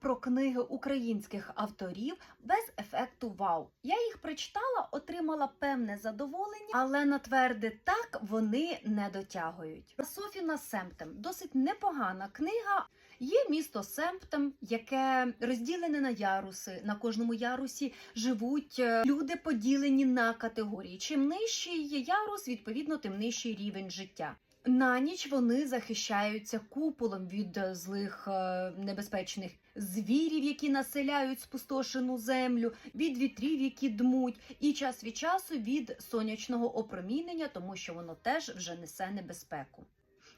про книги українських авторів без ефекту вау. Я їх прочитала, отримала певне задоволення, але на тверде так вони не дотягують. Софіна Семптем досить непогана книга. Є місто Семптем, яке розділене на яруси. На кожному ярусі живуть е, люди, поділені на категорії. Чим нижчий є ярус, відповідно, тим нижчий рівень життя. На ніч вони захищаються куполом від е, злих е, небезпечних звірів, які населяють спустошену землю, від вітрів, які дмуть, і час від часу від сонячного опромінення, тому що воно теж вже несе небезпеку.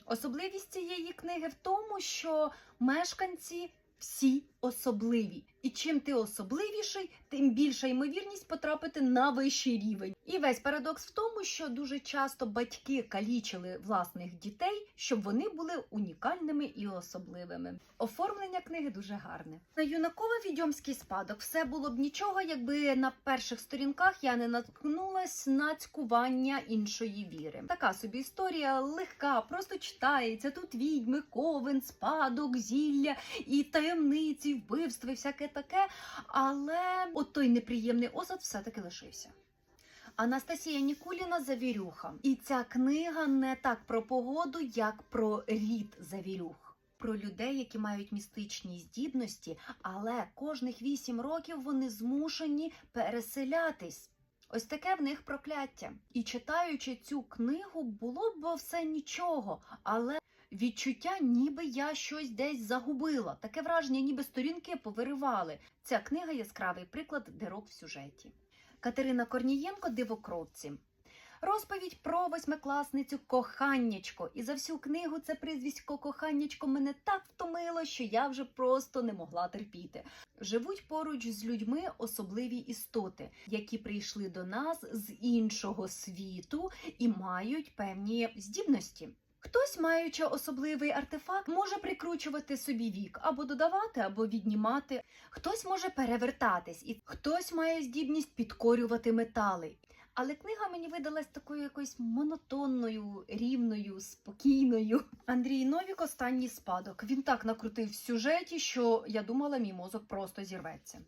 Особливість цієї книги в тому, що мешканці всі особливі. І чим ти особливіший, тим більша ймовірність потрапити на вищий рівень. І весь парадокс в тому, що дуже часто батьки калічили власних дітей, щоб вони були унікальними і особливими. Оформлення книги дуже гарне. На юнаково відьомський спадок все було б нічого, якби на перших сторінках я не наткнулась на цькування іншої віри. Така собі історія легка, просто читається. Тут відьми, ковен, спадок, зілля і таємниці, вбивства, і всяке таке. Але от той неприємний осад все-таки лишився. Анастасія Нікуліна Завірюха. І ця книга не так про погоду, як про рід завірюх. Про людей, які мають містичні здібності, але кожних вісім років вони змушені переселятись. Ось таке в них прокляття. І читаючи цю книгу, було б все нічого, але відчуття, ніби я щось десь загубила. Таке враження, ніби сторінки повиривали. Ця книга яскравий приклад дирок в сюжеті. Катерина Корнієнко Дивокровці. Розповідь про восьмикласницю Коханнячко. І за всю книгу це прізвисько Коханнячко мене так втомило, що я вже просто не могла терпіти. Живуть поруч з людьми особливі істоти, які прийшли до нас з іншого світу і мають певні здібності. Хтось, маючи особливий артефакт, може прикручувати собі вік або додавати, або віднімати. Хтось може перевертатись, і хтось має здібність підкорювати метали. Але книга мені видалась такою якоюсь монотонною, рівною, спокійною. Андрій Новік останній спадок. Він так накрутив в сюжеті, що я думала, мій мозок просто зірветься.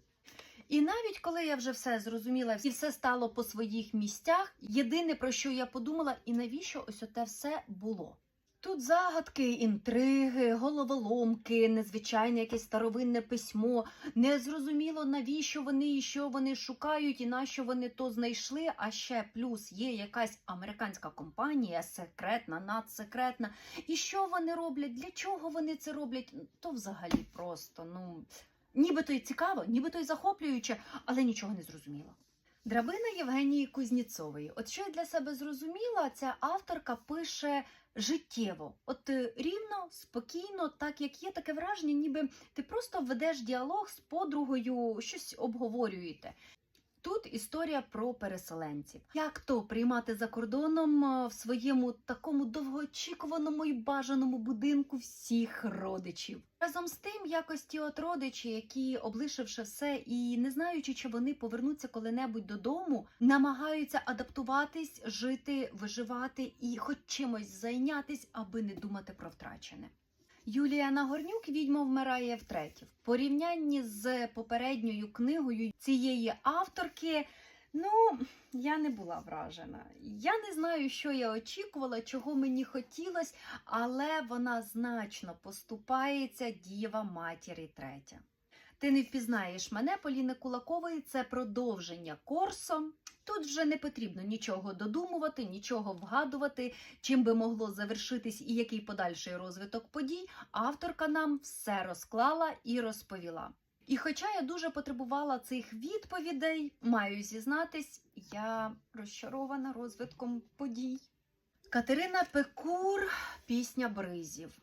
І навіть коли я вже все зрозуміла і все стало по своїх місцях, єдине про що я подумала, і навіщо ось оте все було. Тут загадки, інтриги, головоломки, незвичайне якесь старовинне письмо. Незрозуміло, навіщо вони і що вони шукають, і на що вони то знайшли. А ще плюс є якась американська компанія, секретна, надсекретна. І що вони роблять? Для чого вони це роблять? То взагалі просто ну нібито й цікаво, нібито й захоплююче, але нічого не зрозуміло. Драбина Євгенії Кузніцової. От що я для себе зрозуміла, ця авторка пише життєво, от е, рівно, спокійно, так як є таке враження, ніби ти просто ведеш діалог з подругою, щось обговорюєте. Тут історія про переселенців. Як то приймати за кордоном е, в своєму такому довгоочікуваному і бажаному будинку всіх родичів. Разом з тим, якось ті от родичі, які, облишивши все і не знаючи, чи вони повернуться коли-небудь додому, намагаються адаптуватись, жити, виживати і хоч чимось зайнятись, аби не думати про втрачене. Юлія Нагорнюк відьма вмирає втретє. В порівнянні з попередньою книгою цієї авторки. Ну, я не була вражена. Я не знаю, що я очікувала, чого мені хотілося, але вона значно поступається діва матірі третя. Ти не впізнаєш мене, Поліни Кулакової, це продовження Корсо. Тут вже не потрібно нічого додумувати, нічого вгадувати, чим би могло завершитись і який подальший розвиток подій. Авторка нам все розклала і розповіла. І хоча я дуже потребувала цих відповідей, маю зізнатись, я розчарована розвитком подій. Катерина Пекур, пісня бризів.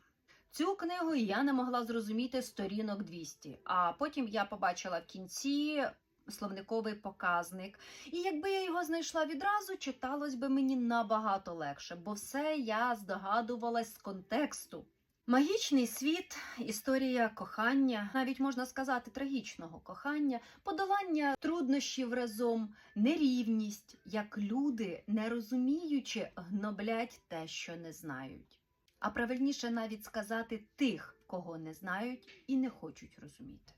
Цю книгу я не могла зрозуміти сторінок 200, а потім я побачила в кінці словниковий показник. І якби я його знайшла відразу, читалось би мені набагато легше, бо все я здогадувалась з контексту. Магічний світ, історія кохання, навіть можна сказати, трагічного кохання, подолання труднощів разом, нерівність, як люди, не розуміючи, гноблять те, що не знають. А правильніше навіть сказати тих, кого не знають і не хочуть розуміти.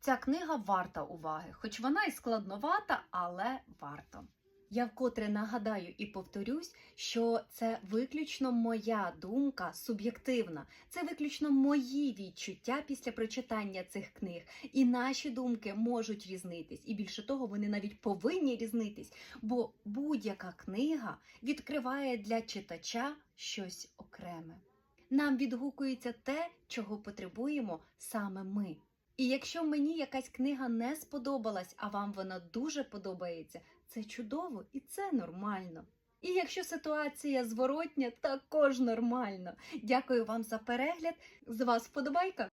Ця книга варта уваги, хоч вона і складновата, але варто. Я вкотре нагадаю і повторюсь, що це виключно моя думка суб'єктивна, це виключно мої відчуття після прочитання цих книг. І наші думки можуть різнитись, і більше того, вони навіть повинні різнитись, бо будь-яка книга відкриває для читача щось окреме. Нам відгукується те, чого потребуємо саме ми. І якщо мені якась книга не сподобалась, а вам вона дуже подобається, це чудово і це нормально. І якщо ситуація зворотня, також нормально. Дякую вам за перегляд. З вас вподобайка.